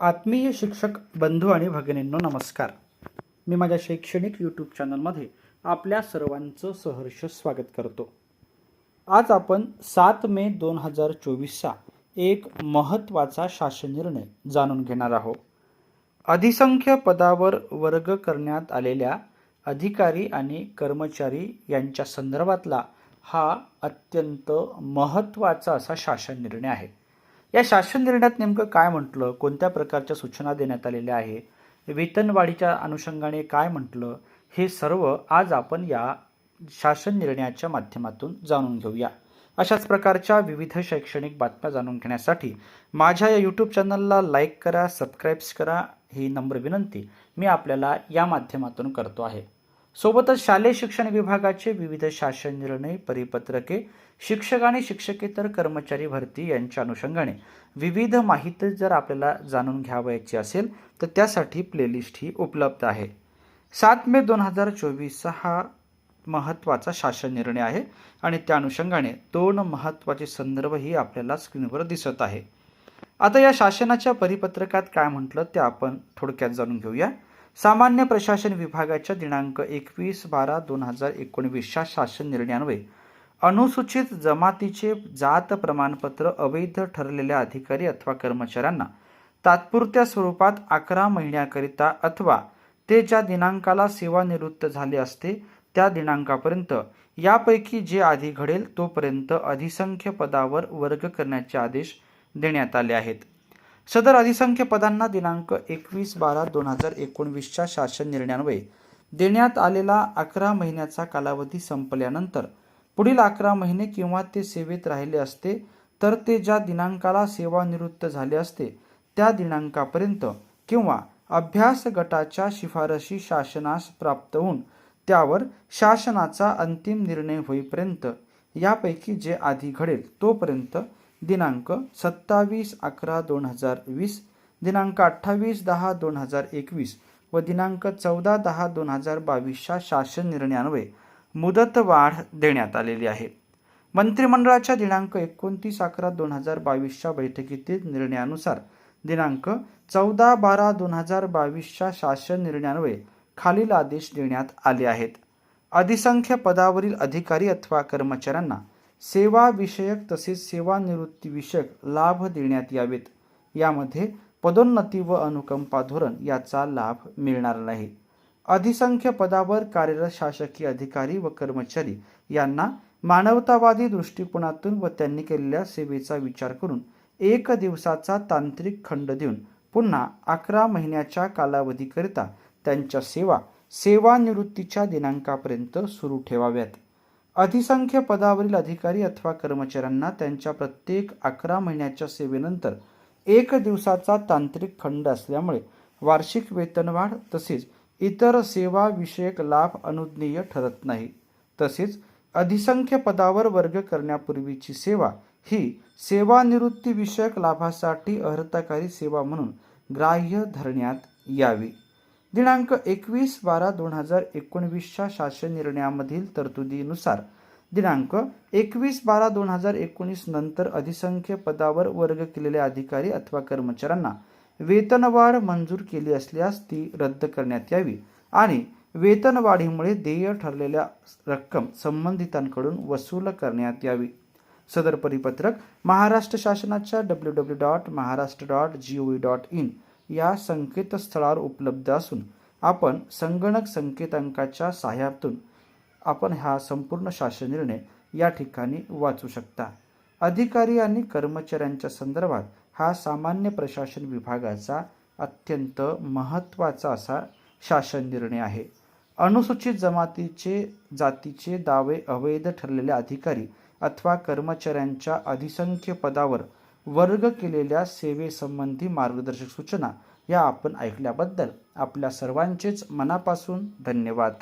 आत्मीय शिक्षक बंधू आणि भगिनींनो नमस्कार. मी माझ्या शैक्षणिक यूट्यूब चॅनलमध्ये आपल्या सर्वांचं सहर्ष स्वागत करतो. आज आपण सात मे दोन हजार चोवीसचा एक महत्त्वाचा शासन निर्णय जाणून घेणार आहोत. अधिसंख्य पदावर वर्ग करण्यात आलेल्या अधिकारी आणि कर्मचारी यांच्या संदर्भातला हा अत्यंत महत्त्वाचा असा शासन निर्णय आहे. या शासन निर्णयात नेमकं काय म्हटलं? कोणत्या प्रकारच्या सूचना देण्यात आलेल्या आहे? वेतनवाढीच्या अनुषंगाने काय म्हटलं? हे सर्व आज आपण या शासन निर्णयाच्या माध्यमातून जाणून घेऊया. अशाच प्रकारच्या विविध शैक्षणिक बातम्या जाणून घेण्यासाठी माझ्या या यूट्यूब चॅनलला लाईक करा सबस्क्राईब्स करा. ही नम्र विनंती मी आपल्याला या माध्यमातून करतो आहे. सोबतच शालेय शिक्षण विभागाचे विविध शासन निर्णय परिपत्रके शिक्षक आणि शिक्षकेतर कर्मचारी भरती यांच्या अनुषंगाने. विविध माहिती जर आपल्याला जाणून घ्यावयाची असेल तर त्यासाठी प्लेलिस्ट ही उपलब्ध आहे. सात मे दोन हजार चोवीसचा हा महत्त्वाचा शासन निर्णय आहे आणि त्या अनुषंगाने दोन महत्त्वाचे संदर्भही आपल्याला स्क्रीनवर दिसत आहे. आता या शासनाच्या परिपत्रकात काय म्हटलं ते आपण थोडक्यात जाणून घेऊया. सामान्य प्रशासन विभागाच्या दिनांक एकवीस बारा दोन हजार एकोणवीसच्या शासन निर्णयान्वये अनुसूचित जमातीचे जात प्रमाणपत्र अवैध ठरलेल्या अधिकारी अथवा कर्मचाऱ्यांना तात्पुरत्या स्वरूपात अकरा महिन्याकरिता अथवा ते ज्या दिनांकाला सेवानिवृत्त झाले असते त्या दिनांकापर्यंत यापैकी जे आधी घडेल तोपर्यंत अधिसंख्य पदावर वर्ग करण्याचे आदेश देण्यात आले आहेत. सदर अधिसंख्य पदांना दिनांक एकवीस बारा दोन हजार एकोणवीसच्या शासन निर्णयान्वये देण्यात आलेला अकरा महिन्याचा कालावधी संपल्यानंतर पुढील अकरा महिने किंवा ते सेवेत राहिले असते तर ते ज्या दिनांकाला सेवानिवृत्त झाले असते त्या दिनांकापर्यंत किंवा अभ्यास गटाच्या शिफारशी शासनास प्राप्त होऊन त्यावर शासनाचा अंतिम निर्णय होईपर्यंत यापैकी जे आधी घडेल तोपर्यंत दिनांक सत्तावीस अकरा दोन हजार वीस दिनांक अठ्ठावीस दहा दोन हजार एकवीस व दिनांक चौदा दहा दोन हजार बावीसच्या शासन निर्णयान्वये मुदतवाढ देण्यात आलेली आहे. मंत्रिमंडळाच्या दिनांक एकोणतीस अकरा दोन हजार बावीसच्या बैठकीतील निर्णयानुसार दिनांक चौदा बारा दोन हजार बावीसच्या शासन निर्णयान्वये खालील आदेश देण्यात आले आहेत. अधिसंख्य पदावरील अधिकारी अथवा कर्मचाऱ्यांना सेवाविषयक तसेच सेवानिवृत्तीविषयक लाभ देण्यात यावेत. यामध्ये पदोन्नती व अनुकंपा धोरण याचा लाभ मिळणार नाही. अधिसंख्य पदावर कार्यरत शासकीय अधिकारी व कर्मचारी यांना मानवतावादी दृष्टिकोनातून व त्यांनी केलेल्या सेवेचा विचार करून एक दिवसाचा तांत्रिक खंड देऊन पुन्हा अकरा महिन्याच्या कालावधीकरिता त्यांच्या सेवा सेवानिवृत्तीच्या दिनांकापर्यंत सुरू ठेवाव्यात. अधिसंख्य पदावरील अधिकारी अथवा कर्मचाऱ्यांना त्यांच्या प्रत्येक अकरा महिन्याच्या सेवेनंतर एक दिवसाचा तांत्रिक खंड असल्यामुळे वार्षिक वेतनवाढ तसेच इतर सेवाविषयक लाभ अनुज्ञेय ठरत नाही. तसेच अधिसंख्य पदावर वर्ग करण्यापूर्वीची सेवा ही सेवानिवृत्तीविषयक लाभासाठी अर्हताकारी सेवा म्हणून ग्राह्य धरण्यात यावी. दिनांक एकवीस बारा दोन हजार एकोणवीसच्या शासन निर्णयामधील तरतुदीनुसार दिनांक एकवीस बारा दोन हजार एकोणीस नंतर अधिसंख्य पदावर वर्ग केलेल्या अधिकारी अथवा कर्मचाऱ्यांना वेतनवाढ मंजूर केली असल्यास ती रद्द करण्यात यावी आणि वेतनवाढीमुळे देय ठरलेल्या रक्कम संबंधितांकडून वसूल करण्यात यावी. सदर परिपत्रक महाराष्ट्र शासनाच्या W W dot Maharashtra dot G O V dot in या संकेतस्थळावर उपलब्ध असून आपण संगणक संकेतांकाच्या सहाय्यातून आपण हा संपूर्ण शासन निर्णय या ठिकाणी वाचू शकता. अधिकारी आणि कर्मचाऱ्यांच्या संदर्भात हा सामान्य प्रशासन विभागाचा अत्यंत महत्त्वाचा असा शासन निर्णय आहे. अनुसूचित जमातीचे जातीचे दावे अवैध ठरलेले अधिकारी अथवा कर्मचाऱ्यांच्या अधिसंख्य पदावर वर्ग केलेल्या सेवेसंबंधी मार्गदर्शक सूचना या आपण ऐकल्याबद्दल आपल्या सर्वांचेच मनापासून धन्यवाद.